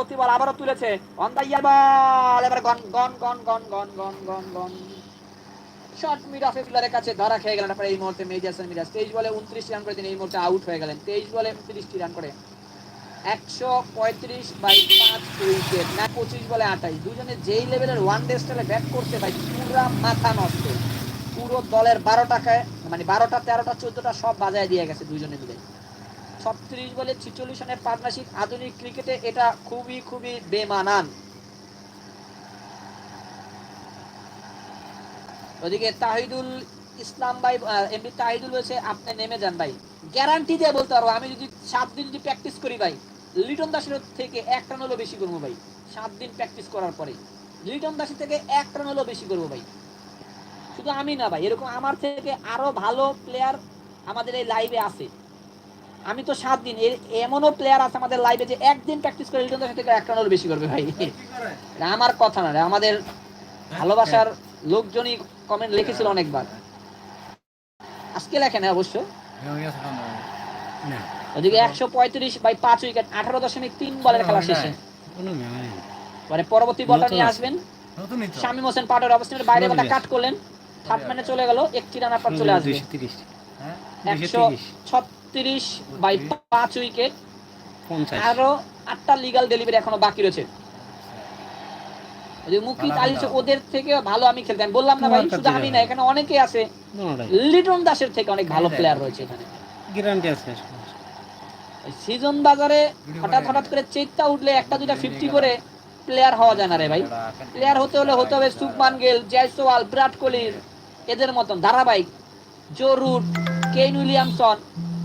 পরবর্তী বল আবারও তুলেছে। বল এবার gone gone gone gone gone gone gone gone short mid off কাছে ধরা খেয়ে গেলেন। এই মুহূর্তে হাসান মিরাজ তেইশ বলে রান করে তিনি এই মুহূর্তে আউট হয়ে গেলেন। তেইশ বলে উনত্রিশটি রান করে। একশো পঁয়ত্রিশ বাই পাঁচ উইকেট না, পঁচিশ বলে আঠাইশ। দুজনে যেই লেভেলের ওয়ান ডে স্টাইলে ব্যাট করতে ভাই, পুরা মাথা নষ্ট। পুরো দলের বারো টাকায় মানে বারোটা, তেরোটা, চোদ্দটা সব বাজায় দিয়ে গেছে দুজনে মিলে। ছত্রিশ বলে ছিচল্লিশ রানের পার্টনারশিপ আধুনিক ক্রিকেটে এটা খুবই খুবই বেমানান। ওদিকে তাহিদুল ইসলাম ভাই এমনি তাহিদুল হয়েছে আপনি নেমে যান ভাই। গ্যারান্টি দিয়ে বলতে পারব, আমি যদি সাত দিন যদি প্র্যাকটিস করি ভাই, লিটন দাসের থেকে এক রান হলো বেশি করব ভাই, সাত দিন প্র্যাকটিস করার পরে। লিটন দাসের থেকে এক রান হলো বেশি করব ভাই। শুধু আমি না ভাই, এরকম আমার থেকে আরও ভালো প্লেয়ার আমাদের এই লাইভে আছে। আমি তো সাত দিন এমনও প্লেয়ার আছে আমাদের লাইভে যে একদিন প্র্যাকটিস করে লিটন দাসের থেকে এক রান বেশি করবে ভাই। আমার কথা না আমাদের ভালোবাসার লোকজনই কমেন্ট লিখেছিল অনেকবার। আজকে লেখেন অবশ্য। ওদিকে একশো পঁয়ত্রিশ বাই পাঁচ উইকেট আঠারো দশমিক তিন বলের খেলা শেষে। পরে পরবর্তী বলটা নিয়ে আসবেন। শামীম হোসেন পাটের অবস্থানের বাইরে বলটা কাট করলেন। থার্ড ম্যানে চলে গেল একটি রানার পর চলে আসবে। হ্যাঁ? একশো ছত্রিশ বাই পাঁচ উইকেট আরও আটটা লিগাল ডেলিভারি এখনও বাকি রয়েছে। মুকিত আলী ওদের থেকে ভালো আমি খেলতে আমি বললাম না ভাই শুধু আমি না এখানে অনেকে আছে। লিটন দাসের থেকে অনেক ভালো প্লেয়ার হ্যাঁ। রয়েছে এখানে। গ্যারান্টি আছে সিজন বাজারে হঠাৎ হঠাৎ করে চেকটা উঠলে একটা দুইটা ফিফটি করে প্লেয়ার হওয়া যায় না রে ভাই। প্লেয়ার হতে হলে হতে হবে সুকমান গেল জয়সওয়াল বিরাট কোহলির। এদের মতন ধারাবাহিক। জো রুট কেন উইলিয়ামসন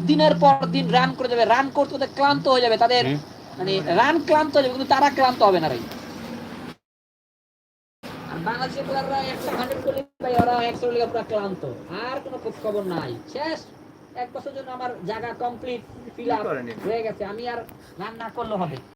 দিনের পর দিন রান করে যাবে রান করতে করতে ক্লান্ত হয়ে যাবে তাদের মানে রান ক্লান্ত হয়ে যাবে কিন্তু তারা ক্লান্ত হবে না ভাই। বাংলাদেশের প্লেয়াররা একশো হান্ড্রেড করলে ভাই ওরা একশো লিগে পুরো ক্লান্ত। আর কোনো খোঁজ খবর নাই। শেষ। এক বছর জন্য আমার জায়গা কমপ্লিট ফিল আপ হয়ে গেছে। আমি আর রান না করলে হবে।